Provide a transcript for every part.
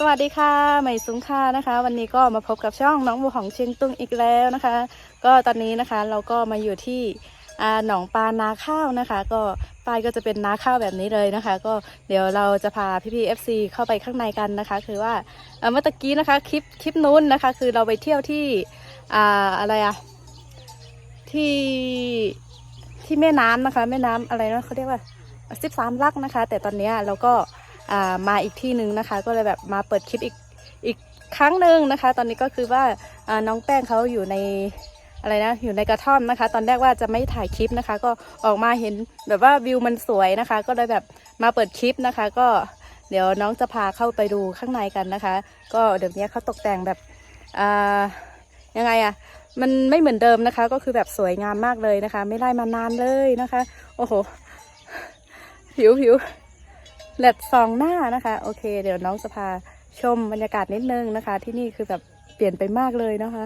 สวัสดีค่ะใหม่สุงค่านะคะ วันนี้ก็มาพบกับช่องน้องบัวของเชียงตุงอีกแล้วนะคะ ก็ตอนนี้นะคะเราก็มาอยู่ที่หนองปลานาข้าวนะคะ ก็ป้ายก็จะเป็นนาข้าวแบบนี้เลยนะคะ ก็เดี๋ยวเราจะพาพี่พีเอฟซีเข้าไปข้างในกันนะคะ คือว่าเมื่อตะกี้นะคะคลิปคลิปนู้นนะคะ คือเราไปเที่ยวที่อ่าอะไรอะที่ที่แม่น้ำนะคะ แม่น้ำอะไรนะเขาเรียกว่าสิบสามลักนะคะ แต่ตอนเนี้ยเราก็ มาอีกที่หนึ่งนะคะ ก็เลยแบบมาเปิดคลิปอีกอีกครั้งหนึ่งนะคะ ตอนนี้ก็คือว่าน้องแป้งเขาอยู่ในอะไรนะอยู่ในกระท่อมนะคะ ตอนแรกว่าจะไม่ถ่ายคลิปนะคะ ก็ออกมาเห็นแบบว่าวิวมันสวยนะคะ ก็เลยแบบมาเปิดคลิปนะคะ ก็เดี๋ยวน้องจะพาเข้าไปดูข้างในกันนะคะ ก็เดี๋ยวนี้เขาตกแต่งแบบยังไงอะมันไม่เหมือนเดิมนะคะ ก็คือแบบสวยงามมากเลยนะคะ ไม่ได้มานานเลยนะคะ โอ้โหผิวผิว แลดสองหน้านะคะ โอเค เดี๋ยวน้องจะพาชมบรรยากาศนิดนึงนะคะ ที่นี่คือแบบเปลี่ยนไปมากเลยนะคะ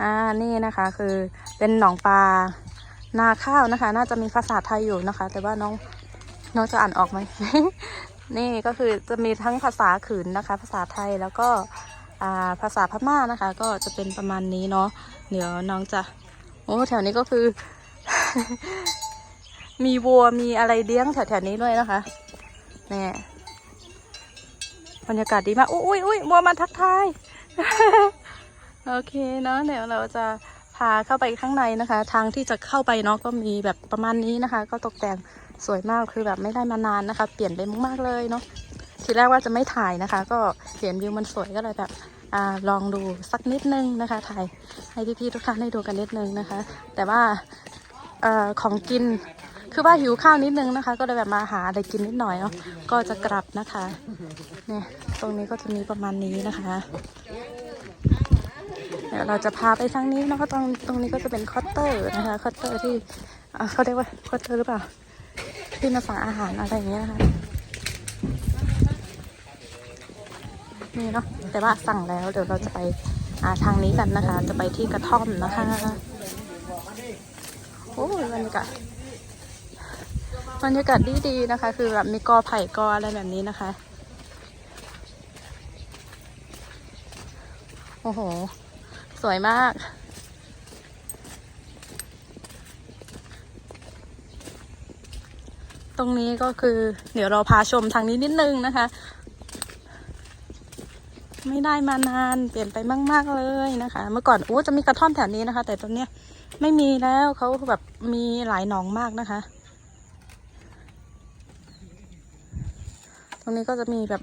อ่านี่นะคะคือเป็นหนองปลานาข้าวนะคะ น่าจะมีภาษาไทยอยู่นะคะ แต่ว่าน้องน้องจะอ่านออกไหม นี่ก็คือจะมีทั้งภาษาขืนนะคะ ภาษาไทยแล้วก็อ่าภาษาพม่านะคะ ก็จะเป็นประมาณนี้เนาะเดี๋ยวน้องจะ โอ้แถวนี้ก็คือ มีวัวมีอะไรเลี้ยงแถวๆนี้ด้วยนะคะนี่บรรยากาศดีมากอุ้ยอุ้ยอุ้ยวัวมาทักทาย โอเคเนาะเดี๋ยวเราจะพาเข้าไปข้างในนะคะ ทางที่จะเข้าไปเนาะก็มีแบบประมาณนี้นะคะ ก็ตกแต่งสวยมากคือแบบไม่ได้มานานนะคะ เปลี่ยนไปมากๆเลยเนาะทีแรกว่าจะไม่ถ่ายนะคะ ก็เห็นวิวมันสวยก็เลยแบบอลองดูสักนิดนึงนะคะ ถ่ายให้พี่ๆทุกท่านได้ดูกันนิดนึงนะคะ แต่ว่าอของกิน คือว่าหิวข้าวนิดนึงนะคะ ก็เลยแบบมาหาอะไรกินนิดหน่อยเนาะก็จะกลับนะคะเนี่ยตรงนี้ก็จะมีประมาณนี้นะคะเดี๋ยวเราจะพาไปทางนี้นะคะตรงตรงนี้ก็จะเป็นคอตเตอร์นะคะคอตเตอร์ที่เขาเรียกว่าคอตเตอร์หรือเปล่าที่มาสั่งอาหารอะไรอย่างเงี้ยนะคะนี่เนาะแต่ว่าสั่งแล้วเดี๋ยวเราจะไปอาทางนี้กันนะคะ จะไปที่กระท่อมนะคะโอ้ยบรรยากาศ บรรยากาศดีดีๆนะคะ คือแบบมีกอไผ่กออะไรแบบนี้นะคะ โอ้โห สวยมาก ตรงนี้ก็คือ เดี๋ยวเราพาชมทางนี้นิดนึงนะคะ ไม่ได้มานานเปลี่ยนไปมาก ๆ เลยนะคะ เมื่อก่อนโอ้จะมีกระท่อมแถวนี้นะคะ แต่ตอนเนี้ยไม่มีแล้วเขาแบบมีหลายหนองมากนะคะ ตรงนี้ก็จะมีแบบ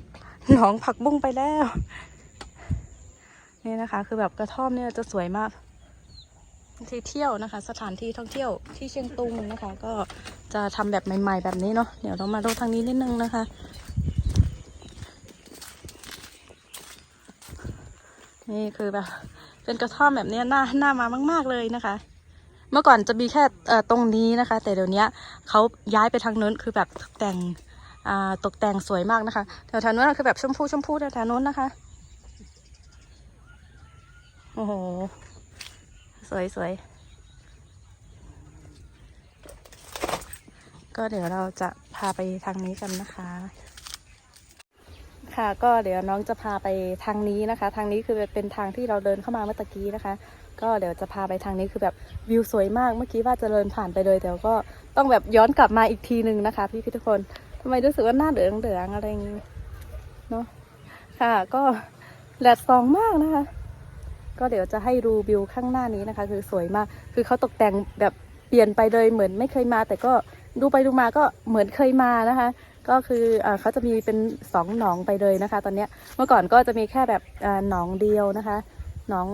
หนองผักบุ้งไปแล้ว นี่นะคะ คือแบบกระท่อมเนี่ยจะสวยมากที่เที่ยวนะคะ สถานที่ท่องเที่ยวที่เชียงตุงนะคะ ก็จะทำแบบใหม่ ๆ แบบนี้เนาะเดี๋ยวเรามาดูทางนี้นิดนึงนะคะ นี่คือแบบเป็นกระท่อมแบบนี้ยน่าน่ามามาก ๆเลยนะคะ เมื่อก่อนจะมีแค่ตรงนี้นะคะ แต่เดี๋ยวนี้เขาย้ายไปทางนู้นคือแบบตกแต่ง ตกแต่งสวยมากนะคะแถวๆนู้นคือแบบชมพูชมพูแถวๆนู้นนะคะ โอ้โห สวยสวยก็เดี๋ยวเราจะพาไปทางนี้กันนะคะ ค่ะก็เดี๋ยวน้องจะพาไปทางนี้นะคะ ทางนี้คือเป็นทางที่เราเดินเข้ามาเมื่อตะกี้นะคะ ก็เดี๋ยวจะพาไปทางนี้คือแบบวิวสวยมากเมื่อกี้ว่าจะเดินผ่านไปเลยแต่ก็ต้องแบบย้อนกลับมาอีกทีหนึ่งนะคะ พี่พี่ทุกคน ทำไมรู้สึกว่าหน้าเหลืองเหลืองอะไรอย่างงี้เนาะค่ะ ก็แดดส่องมากนะคะ ก็เดี๋ยวจะให้ดูวิวข้างหน้านี้นะคะ คือสวยมาก คือเขาตกแต่งแบบเปลี่ยนไปเลยเหมือนไม่เคยมา แต่ก็ดูไปดูมาก็เหมือนเคยมานะคะ ก็คือเอ่อเขาจะมีเป็นสองหนองไปเลยนะคะ ตอนนี้เมื่อก่อนก็จะมีแค่แบบหนองเดียวนะคะหนอง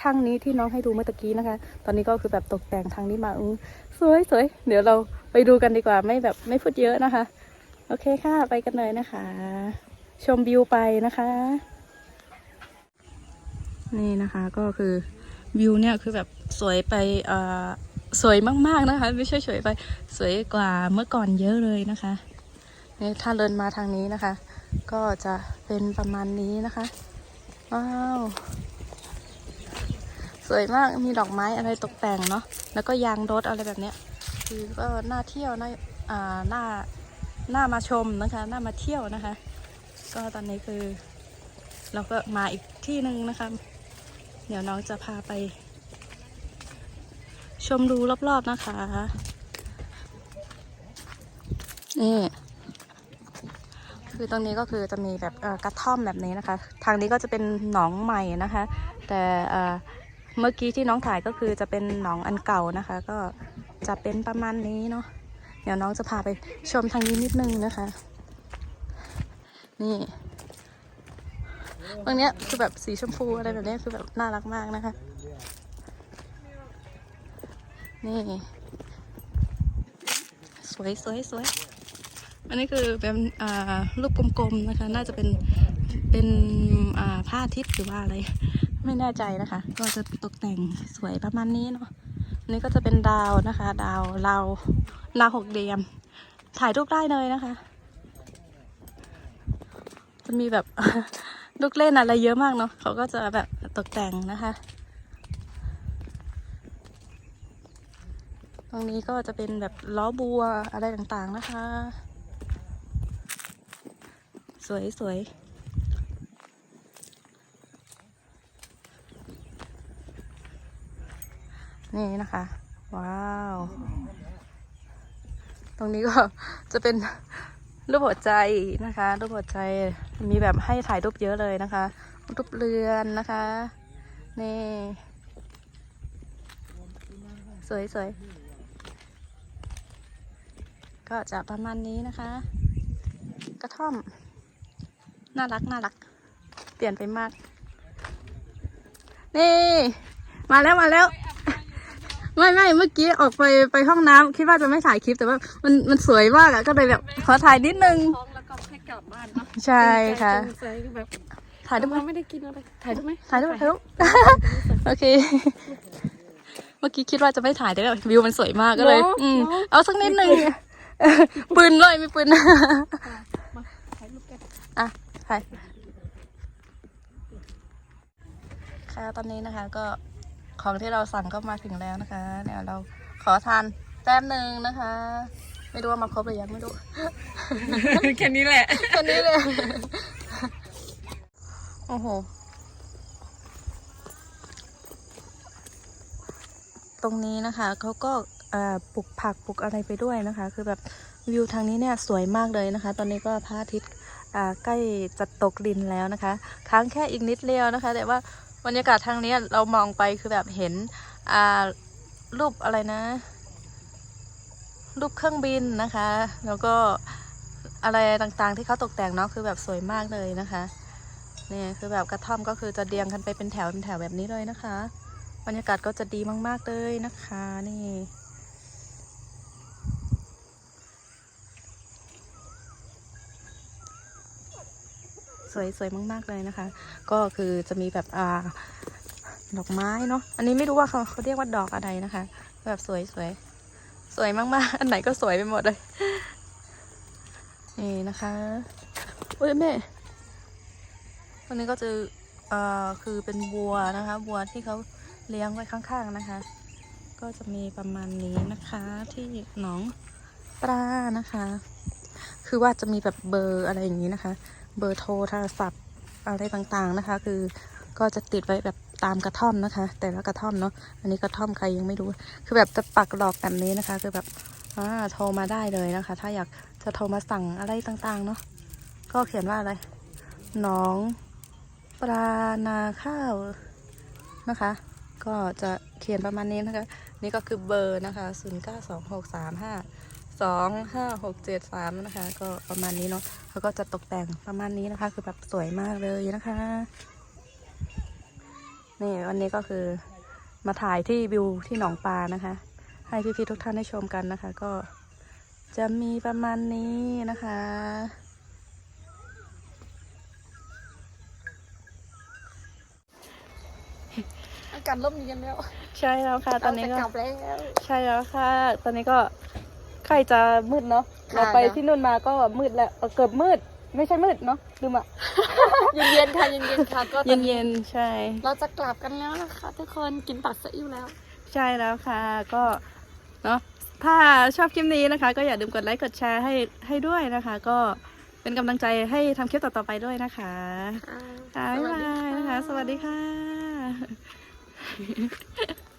ข้างนี้ที่น้องให้ดูเมื่อตะกี้นะคะ ตอนนี้ก็คือแบบตกแต่งทางนี้มาอสวยสวยเดี๋ยวเราไปดูกันดีกว่าไม่แบบไม่พูดเยอะนะคะ โอเคค่ะ ไปกันเลยนะคะ ชมวิวไปนะคะ นี่นะคะก็คือวิวเนี่ยคือแบบสวยไปเอ่อสวยมากๆนะคะ ไม่ใช่สวยไปสวยกว่าเมื่อก่อนเยอะเลยนะคะนี่ถ้าเดินมาทางนี้นะคะ ก็จะเป็นประมาณนี้นะคะว้าวสวยมากมีดอกไม้อะไรตกแต่งเนาะแล้วก็ยางรถอะไรแบบเนี้ยคือก็น่าเที่ยวน่าอ่าน่า น่ามาชมนะคะน่ามาเที่ยวนะคะ ก็ตอนนี้คือ เราก็มาอีกที่หนึ่งนะคะ เดี๋ยวน้องจะพาไป ชมดูรอบๆนะคะนี่คือตรงนี้ก็คือจะมีแบบกระท่อมแบบนี้นะคะ ทางนี้ก็จะเป็นหนองใหม่นะคะ แต่เมื่อกี้ที่น้องถ่ายก็คือจะเป็นหนองอันเก่านะคะ ก็จะเป็นประมาณนี้เนาะ เดี๋ยวน้องจะพาไปชมทางนี้นิดนึงนะคะ นี่ตรงเนี้ยคือแบบสีชมพูอะไรแบบเนี้ยคือแบบน่ารักมากนะคะ นี่ สวยสวยสวยอันนี้คือเป็นอ่ารูปกลมๆนะคะ น่าจะเป็นเป็นอ่าผ้าทิพย์หรือว่าอะไร ไม่แน่ใจนะคะ ก็จะตกแต่งสวยประมาณนี้เนาะอันนี้ก็จะเป็นดาวนะคะ ดาวเรา วดาหกเหลี่ยม ถ่ายรูปได้เลยนะคะ จะมีแบบลูกเล่นอะไรเยอะมากเนาะเขาก็จะแบบตกแต่งนะคะ ตรงนี้ก็จะเป็นแบบล้อบัวอะไรต่างๆนะคะ สวยสวยนี่นะคะ ว้าว ตรงนี้ก็จะเป็นรูปหัวใจนะคะ รูปหัวใจมีแบบให้ถ่ายรูปเยอะเลยนะคะรูปเรือนนะคะ นี่ สวยสวยก็จะประมาณนี้นะคะ กระท่อม น่ารักน่ารัก เปลี่ยนไปมาก นี่ มาแล้วมาแล้ว ไม่ไม่เมื่อกี้ออกไปไปห้องน้ำคิดว่าจะไม่ถ่ายคลิปแต่ว่ามันมันสวยมากอะก็เลยแบบขอถ่ายนิดนึง ท้องแล้วก็ให้กลับบ้านเนาะใช่ค่ะจงใจแบบถ่ายรูปไหมเราไม่ได้กินอะไรถ่ายรูปไหมถ่ายรูปถ่ายรูปโอเค เมื่อกี้คิดว่าจะไม่ถ่ายแต่แบบวิวมันสวยมากก็เลย อืมเอาสักนิดนึงปืนด้วยมีปืน มาถ่ายรูปกันอะถ่ายค่ะ ตอนนี้นะคะก็ ของที่เราสั่งก็มาถึงแล้วนะคะเดี๋ยวเราขอทานแต้มหนึ่งนะคะ ไม่รู้ว่ามาครบหรือยังไม่รู้ แค่นี้แหละแค่นี้เลยโอ้โห ตรงนี้นะคะเขาก็เอ่อปลูกผักปลูกอะไรไปด้วยนะคะ คือแบบวิวทางนี้เนี่ยสวยมากเลยนะคะ ตอนนี้ก็พระอาทิตย์อ่าใกล้จะตกดินแล้วนะคะ ค้างแค่อีกนิดเดียวนะคะ แต่ว่า บรรยากาศทางนี้เรามองไปคือแบบเห็นอ่ารูปอะไรนะ รูปเครื่องบินนะคะ แล้วก็อะไรต่างๆที่เขาตกแต่งเนาะคือแบบสวยมากเลยนะคะนี่คือแบบกระท่อมก็คือจะเรียงกันไปเป็นแถวเป็นแถวแบบนี้เลยนะคะ บรรยากาศก็จะดีมากๆเลยนะคะ นี่ สวยสวยมาก ๆ เลยนะคะ ก็คือจะมีแบบอ่าดอกไม้เนาะอันนี้ไม่รู้ว่าเขาเขาเรียกว่าดอกอะไรนะคะ แบบสวยสวยสวยมากๆ อันไหนก็สวยไปหมดเลยนี่นะคะเอ้ยแม่วันนี้ก็จะเอ่อคือเป็นบัวนะคะบัวที่เขาเลี้ยงไว้ข้างๆนะคะ ก็จะมีประมาณนี้นะคะที่หนองปลานะคะ คือว่าจะมีแบบเบอร์อะไรอย่างนี้นะคะ เบอร์โทรโทรศัพท์อะไรต่างๆนะคะ คือก็จะติดไว้แบบตามกระท่อมนะคะ แต่ละกระท่อมเนาะอันนี้กระท่อมใครยังไม่รู้ คือแบบจะปักหลอกแบบนี้นะคะ คือแบบอ่าโทรมาได้เลยนะคะ ถ้าอยากจะโทรมาสั่งอะไรต่างๆเนาะก็เขียนว่าอะไรหนองปลานาข้าวนะคะ ก็จะเขียนประมาณนี้นะคะ นี่ก็คือเบอร์นะคะ 0 9 2 6 3 5 2 5 6 7 3นะคะ ก็ประมาณนี้เนาะเขาก็จะตกแต่งประมาณนี้นะคะ คือแบบสวยมากเลยนะคะ นี่วันนี้ก็คือมาถ่ายที่วิวที่หนองปลานะคะ ให้พี่ๆทุกท่านได้ชมกันนะคะ ก็จะมีประมาณนี้นะคะอากาศร่มเย็นแล้ว ใช่แล้วค่ะ ตอนนี้เราก็จะกลับแล้ว ใช่แล้วค่ะ ตอนนี้ก็ ใกล้จะมืดเนาะค่ะเราไปที่นู่นมาก็มืดแล้วเออเกือบมืด ไม่ใช่มืดเนาะลืมอะ เย็นๆค่ะเย็นๆค่ะก็ตเย็อนนนี้เย็นๆ ใช่ เราจะกลับกันแล้วนะคะ ทุกคนกินตัดซีอิ๊วแล้ว ใช่แล้วค่ะก็เนาะถ้าชอบคลิปนี้นะคะ ก็อย่าลืมกดไลค์กดแชร์ให้ให้ด้วยนะคะ ก็เป็นเป็นกำลังใจให้ทำคลิปต่อๆไปด้วยนะคะค่ะค่ะบ๊ายบายนะคะ สวัสดีค่ะ